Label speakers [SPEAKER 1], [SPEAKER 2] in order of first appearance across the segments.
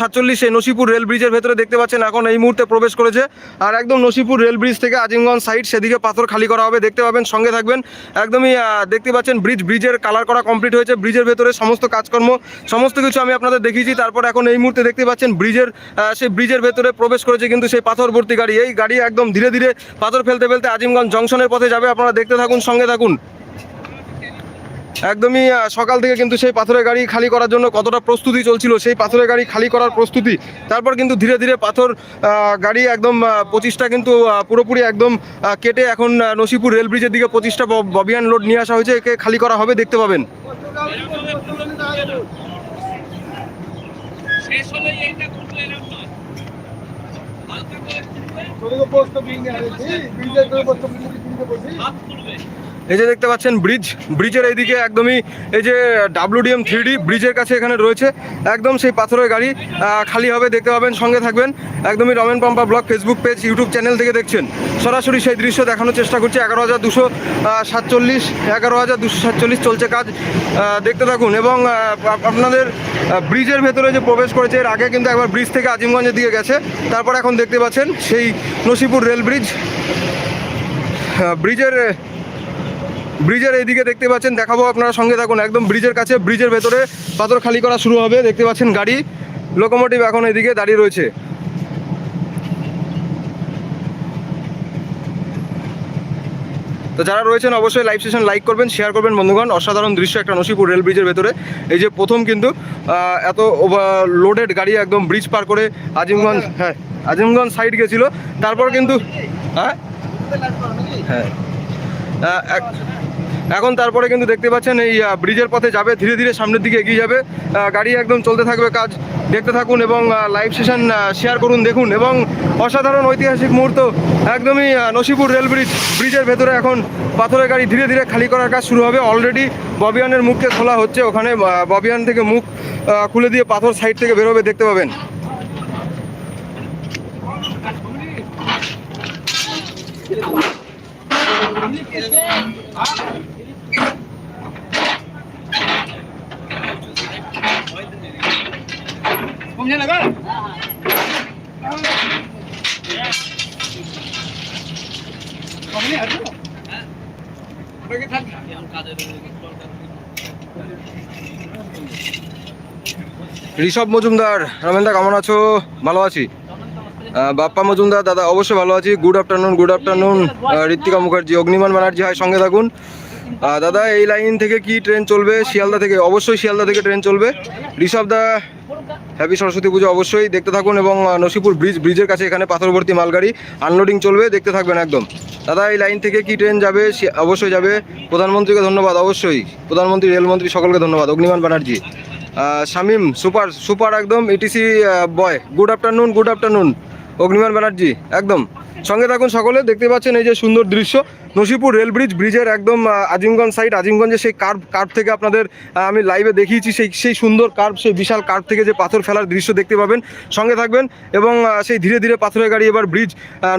[SPEAKER 1] সাতচল্লিশে নসিপুর রেল ব্রিজের ভেতরে দেখতে পাচ্ছেন এখন এই মুহূর্তে প্রবেশ করেছে। আর একদম নসিপুর রেল ব্রিজ থেকে আজিমগঞ্জ সাইড সেদিকে পাথর খালি করা হবে, দেখতে পাবেন, সঙ্গে থাকবেন। একদমই দেখতে পাচ্ছেন ব্রিজ, ব্রিজের কালার করা কমপ্লিট হয়েছে, ব্রিজের ভেতরে সমস্ত কাজকর্ম, সমস্ত কিছু আমি আপনাদের দেখিয়েছি। তারপর এখন এই মুহূর্তে দেখতে পাচ্ছেন ব্রিজের সেই ব্রিজের ভেতরে প্রবেশ করেছে কিন্তু সেই পাথর ভর্তি গাড়ি। এই গাড়ি একদম ধীরে ধীরে পাথর ফেলতে ফেলতে আজিমগঞ্জ জংশনের পথে যাবে, আপনারা দেখতে থাকুন, সঙ্গে থাকুন। একদমই সকাল থেকে কিন্তু সেই পাথরের গাড়ি খালি করার জন্য কতটা প্রস্তুতি চলছিল সেই পাথরের গাড়ি খালি করার প্রস্তুতি। তারপর কিন্তু ধীরে ধীরে পাথর গাড়ি একদম পঁচিশটা কিন্তু পুরোপুরি একদম কেটে এখন নসিপুর রেল ব্রিজের দিকে পঁচিশটা ব- ববিয়ান লোড নিয়ে আসা হয়েছে। একে খালি করা হবে দেখতে পাবেন।
[SPEAKER 2] এরকম নয় হালকা করে খুলবে হাত খুলবে
[SPEAKER 1] এই যে দেখতে পাচ্ছেন ব্রিজ, ব্রিজের এইদিকে একদমই এই যে ডাব্লিউডিএম থ্রি ব্রিজের কাছে এখানে রয়েছে, একদম সেই পাথরের গাড়ি খালি হবে, দেখতে পাবেন, সঙ্গে থাকবেন। একদমই Ramen Pampa blog Facebook page, YouTube channel থেকে দেখছেন। সরাসরি সেই দৃশ্য দেখানোর চেষ্টা করছি, এগারো হাজার দুশো সাতচল্লিশ, এগারো হাজার দুশো সাতচল্লিশ চলছে কাজ। দেখতে থাকুন এবং আপনাদের ব্রিজের ভেতরে যে প্রবেশ করেছে, এর আগে কিন্তু একবার ব্রিজ থেকে আজিমগঞ্জের দিকে গেছে। তারপর এখন দেখতে পাচ্ছেন সেই নসিপুর রেল ব্রিজ। ব্রিজের ব্রিজের এইদিকে দেখতে পাচ্ছেন, দেখাবো আপনারা সঙ্গে থাকুন, একদম ব্রিজের কাছে, ব্রিজের ভেতরে পাথর খালি করা শুরু হবে, দেখতে পাচ্ছেন গাড়ি, লোকোমোটিভ এখন এইদিকে দাঁড়িয়ে রয়েছে। তো যারা রয়েছেন, অবশ্যই লাইভ সেশন লাইক করবেন শেয়ার করবেন, বন্ধুগণ, অসাধারণ দৃশ্য একটা নসিপুর রেল ব্রিজের ভেতরে। এই যে প্রথম কিন্তু এত লোডেড গাড়ি একদম ব্রিজ পার করে আজিমগঞ্জ হ্যাঁ আজিমগঞ্জ সাইড গেছিল। তারপর কিন্তু হ্যাঁ? হ্যাঁ এখন তারপরে কিন্তু দেখতে পাচ্ছেন এই ব্রিজের পথে যাবে, ধীরে ধীরে সামনের দিকে এগিয়ে যাবে। গাড়ি একদম চলতে থাকবে, কাজ দেখতে থাকুন এবং লাইভ সেশন শেয়ার করুন, দেখুন এবং অসাধারণ ঐতিহাসিক মুহূর্ত, একদমই নসিপুর রেল ব্রিজ ব্রিজের ভেতরে এখন পাথরের গাড়ি ধীরে ধীরে খালি করার কাজ শুরু হবে। অলরেডি ববিয়ানের মুখকে খোলা হচ্ছে ওখানে ববিয়ান থেকে মুখ খুলে দিয়ে পাথর সাইড থেকে বেরোবে দেখতে পাবেন।
[SPEAKER 2] સમજે લગા કમની
[SPEAKER 1] ঋষভ মজুমদার রামেন্দা কেমন আছো? ভালো আছি। বাপ্পা মজুমদার দাদা অবশ্যই ভালো আছি। Good afternoon good afternoon Ritwika Mukherjee Agniman Banerjee হয় সঙ্গে থাকুন। দাদা এই লাইন থেকে কি ট্রেন চলবে? শিয়ালদা থেকে অবশ্যই শিয়ালদা থেকে ট্রেন চলবে। ঋষভ দা হ্যাপি সরস্বতী পুজো অবশ্যই দেখতে থাকুন এবং নসিপুর ব্রিজ, ব্রিজের কাছে এখানে পাথরবর্তী মালগাড়ি আনলোডিং চলবে, দেখতে থাকবেন একদম। দাদা, এই লাইন থেকে কি ট্রেন যাবে? অবশ্যই যাবে। প্রধানমন্ত্রীকে ধন্যবাদ, অবশ্যই। প্রধানমন্ত্রী, রেলমন্ত্রী, সকলকে ধন্যবাদ। অগ্নিমান ব্যানার্জি। শামীম, সুপার সুপার একদম ETC boy good afternoon good afternoon Agniman Banerjee, একদম। সঙ্গে থাকুন সকলে, দেখতে পাচ্ছেন এই যে সুন্দর দৃশ্য। নসিপুর রেল ব্রিজ ব্রিজের একদম আজিমগঞ্জ সাইড আজিমগঞ্জের সেই কার্ভ কার্ভ থেকে আপনাদের আমি লাইভে দেখিয়েছি সেই সেই সুন্দর কার্ভ সেই বিশাল কার্ভ থেকে যে পাথর ফেলার দৃশ্য দেখতে পাবেন। সঙ্গে থাকবেন এবং সেই ধীরে ধীরে পাথরের গাড়ি এবার ব্রিজ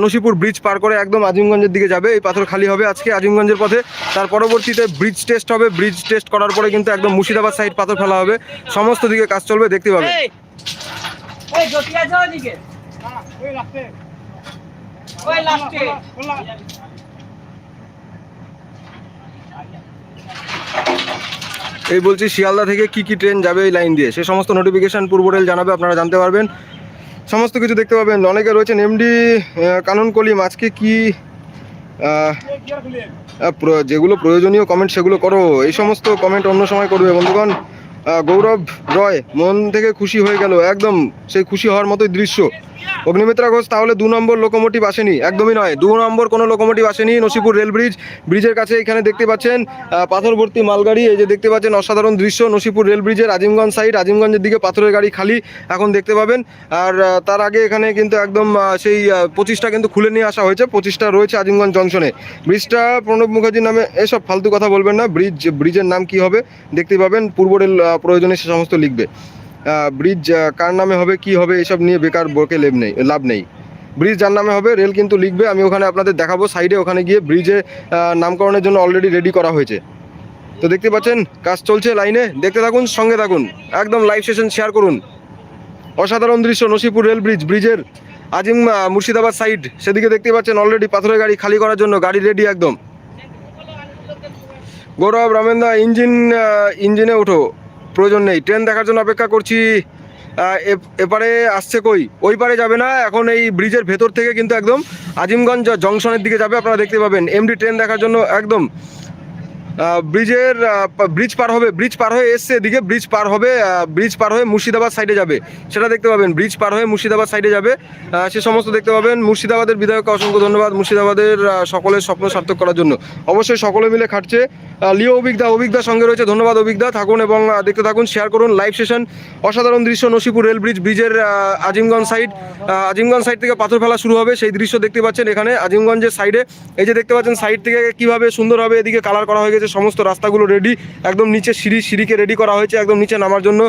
[SPEAKER 1] নসিপুর ব্রিজ পার করে একদম আজিমগঞ্জের দিকে যাবে। এই পাথর খালি হবে আজকে আজিমগঞ্জের পথে। তার পরবর্তীতে ব্রিজ টেস্ট হবে। ব্রিজ টেস্ট করার পরে কিন্তু একদম মুর্শিদাবাদ সাইড পাথর ফেলা হবে। সমস্ত দিকে কাজ চলবে, দেখতে পাবেন। এই বলছি, শিয়ালদা থেকে কি কি ট্রেন যাবে এই লাইন দিয়ে? সে সমস্ত নোটিফিকেশন পূর্ব রেল জানাবে, আপনারা জানতে পারবেন। সমস্ত কিছু দেখতে পাবেন। অনেকে রয়েছেন এমডি কানন কলিম। আজকে কি যেগুলো প্রয়োজনীয় কমেন্ট সেগুলো করো। এই সমস্ত কমেন্ট অন্য সময় করবে, বন্ধুগণ। গৌরব রয় মন থেকে খুশি হয়ে গেল। একদম সেই খুশি হওয়ার মতোই দৃশ্য। অগ্নিমিত্রা ঘোষ তাহলে দু নম্বর লোকোমোটিভ আসেনি। একদমই নয়। দু নম্বর কোনো লোকোমোটিভ আসেনি। নসিপুর রেল ব্রিজ ব্রিজের কাছে এখানে দেখতে পাচ্ছেন আহ, পাথর ভর্তি মালগাড়ি। এই যে দেখতে পাচ্ছেন অসাধারণ দৃশ্য নসিপুর রেল ব্রিজের আজিমগঞ্জ সাইড আজিমগঞ্জের দিকে পাথরের গাড়ি খালি এখন দেখতে পাবেন। আর তার আগে এখানে কিন্তু একদম সেই পঁচিশটা কিন্তু খুলে নিয়ে আসা হয়েছে। পঁচিশটা রয়েছে আজিমগঞ্জ জংশনে। ব্রিজটা প্রণব মুখার্জির নামে এসব ফালতু কথা বলবেন না। ব্রিজ ব্রিজের নাম কি হবে? দেখতে পাবেন। পূর্ব রেল প্রয়োজনে সে সমস্ত লিখবে। ব্রিজ কার নামে হবে, কি হবে, এসব নিয়ে বেকার বকে লেভ নেই, লাভ নেই। ব্রিজ যার নামে হবে রেল কিন্তু লিখবে, আমি ওখানে আপনাদের দেখাবো সাইডে ওখানে গিয়ে ব্রিজে নামকরণের জন্য অলরেডি রেডি করা হয়েছে। তো দেখতে পাচ্ছেন, কাজ চলছে লাইনে দেখতে থাকুন, সঙ্গে থাকুন, একদম লাইভ সেশন শেয়ার করুন। অসাধারণ দৃশ্য, নসিপুর রেল ব্রিজ ব্রিজের আজিম মুর্শিদাবাদ সাইড সেদিকে দেখতে পাচ্ছেন অলরেডি পাথরের গাড়ি খালি করার জন্য, গাড়ি রেডি একদম। গৌরব, রামেন্দা ইঞ্জিন ইঞ্জিনে ওঠো। প্রয়োজন নেই। ট্রেন দেখার জন্য অপেক্ষা করছি। এপারে আসছে কই? ওই পারে যাবে না। এখন এই ব্রিজের ভেতর থেকে কিন্তু একদম আজিমগঞ্জ জংশনের দিকে যাবে। আপনারা দেখতে পাবেন এমডি ট্রেন দেখার জন্য একদম ব্রিজের ব্রিজ পার হবে। ব্রিজ পার হয়ে এসছে এদিকে। ব্রিজ পার হবে ব্রিজ পার হয়ে মুর্শিদাবাদ সাইডে যাবে। সেটা দেখতে পাবেন। ব্রিজ পার হয়ে মুর্শিদাবাদ সাইডে যাবে। সে সমস্ত দেখতে পাবেন। মুর্শিদাবাদের বিধায়ককে অসংখ্য ধন্যবাদ। মুর্শিদাবাদের সকলের স্বপ্ন সার্থক করার জন্য। অবশ্যই সকলে মিলে খাটছে। লিও অভিজ্ঞতা অভিজ্ঞতার সঙ্গে রয়েছে। ধন্যবাদ অভিজ্ঞতা থাকুন এবং দেখতে থাকুন শেয়ার করুন। লাইভ সেশন অসাধারণ দৃশ্য, নসিপুর রেল ব্রিজ ব্রিজের আজিমগঞ্জ সাইড আজিমগঞ্জ সাইড থেকে পাথর ফেলা শুরু হবে। সেই দৃশ্য দেখতে পাচ্ছেন এখানে, আজিমগঞ্জের সাইডে এই যে দেখতে পাচ্ছেন সাইড থেকে কীভাবে সুন্দরভাবে এদিকে কালার করা হয়ে গেছে, সমস্ত রাস্তাগুলো রেডি একদম নিচে সিঁড়ি, সিঁড়িকে রেডি করা হয়েছে, একদম নিচে নামার জন্য।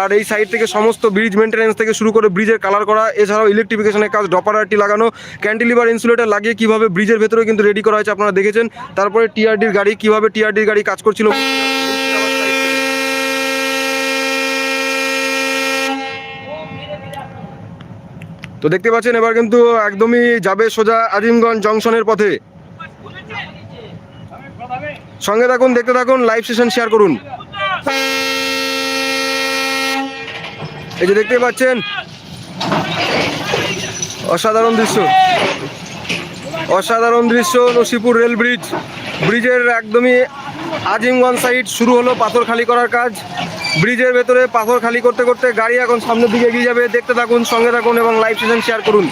[SPEAKER 1] আর এই সাইড থেকে সমস্ত ব্রিজ মেনটেন্যান্স থেকে শুরু করে ব্রিজের কালার করা। এছাড়াও ইলেকট্রিফিকেশনের কাজ ডপারারটি লাগানো ক্যান্টিলিভার ইনসুলেটার লাগিয়ে কীভাবে ব্রিজের ভেতরে কিন্তু রেডি করা হয়েছে, আপনারা দেখেছেন। তারপরে টিআরডির গাড়ি, কীভাবে টিআরডির গাড়ি কাজ করছিল। তো দেখতে পাচ্ছেন, এবার কিন্তু একদমই যাবে সোজা আজিমগঞ্জ জংশনের পথে। সঙ্গে থাকুন, দেখতে থাকুন লাইভ সেশন শেয়ার করুন। এই যে দেখতে পাচ্ছেন, অসাধারণ দৃশ্য। অসাধারণ দৃশ্য নসিপুর রেল ব্রিজ। ব্রিজের একদমই আজিমগঞ্জ সাইড শুরু হলো পাথর খালি করার কাজ। ব্রিজের ভেতরে পাথর খালি করতে করতে গাড়ি এখন সামনের দিকে এগিয়ে যাবে। দেখতে থাকুন সঙ্গে থাকুন এবং লাইভ সেশন শেয়ার করুন।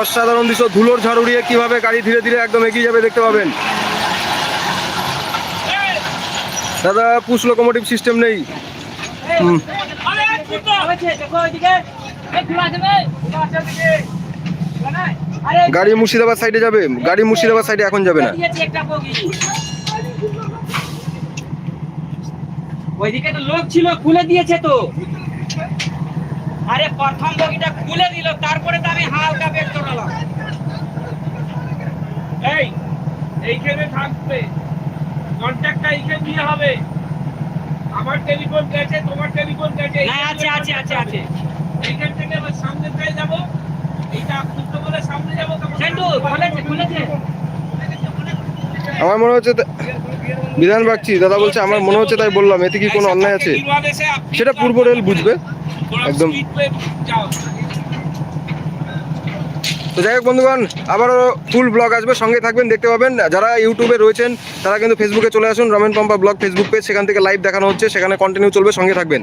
[SPEAKER 1] অসাধারণ দৃশ্য ধুলোর ঝাড় উড়িয়ে কীভাবে গাড়ি ধীরে ধীরে একদম এগিয়ে যাবে দেখতে পাবেন। দাদা পুশ লোকোমোটিভ সিস্টেম নেই। হুম। গাড়ি মুর্শিদাবাদ সাইডে যাবে? গাড়ি মুর্শিদাবাদ সাইডে এখন যাবে না।
[SPEAKER 3] দিয়েছে একটা বগি। ওইদিকে তো লোক ছিল খুলে দিয়েছে তো। আরে প্রথম বগিটা খুলে দিল তারপরে তো আমি হালকা চড়ালাম
[SPEAKER 2] এই এইখানে থাকবে। কন্ট্যাক্টটা এইখানে দিয়ে হবে। আমার টেলিফোন গেছে তোমার টেলিফোন গেছে।
[SPEAKER 3] না আছে আছে আছে আছে।
[SPEAKER 1] আমার মনে হচ্ছে বিধান বাগচি, দাদা বলছে, আমার মনে হচ্ছে তাই বললাম, এতে কি কোনো অন্যায় আছে? সেটা পূর্ব রেল বুঝবে, একদম।
[SPEAKER 2] একদম
[SPEAKER 1] তো যাই হোক বন্ধুগণ, আবারও ফুল ব্লগ আসবে, সঙ্গে থাকবেন, দেখতে পাবেন। যারা ইউটিউবে রয়েছেন, তারা কিন্তু ফেসবুকে চলে আসুন, Ramen Pampa blog Facebook page, সেখান থেকে লাইভ দেখানো হচ্ছে, সেখানে কন্টিনিউ চলবে, সঙ্গে থাকবেন।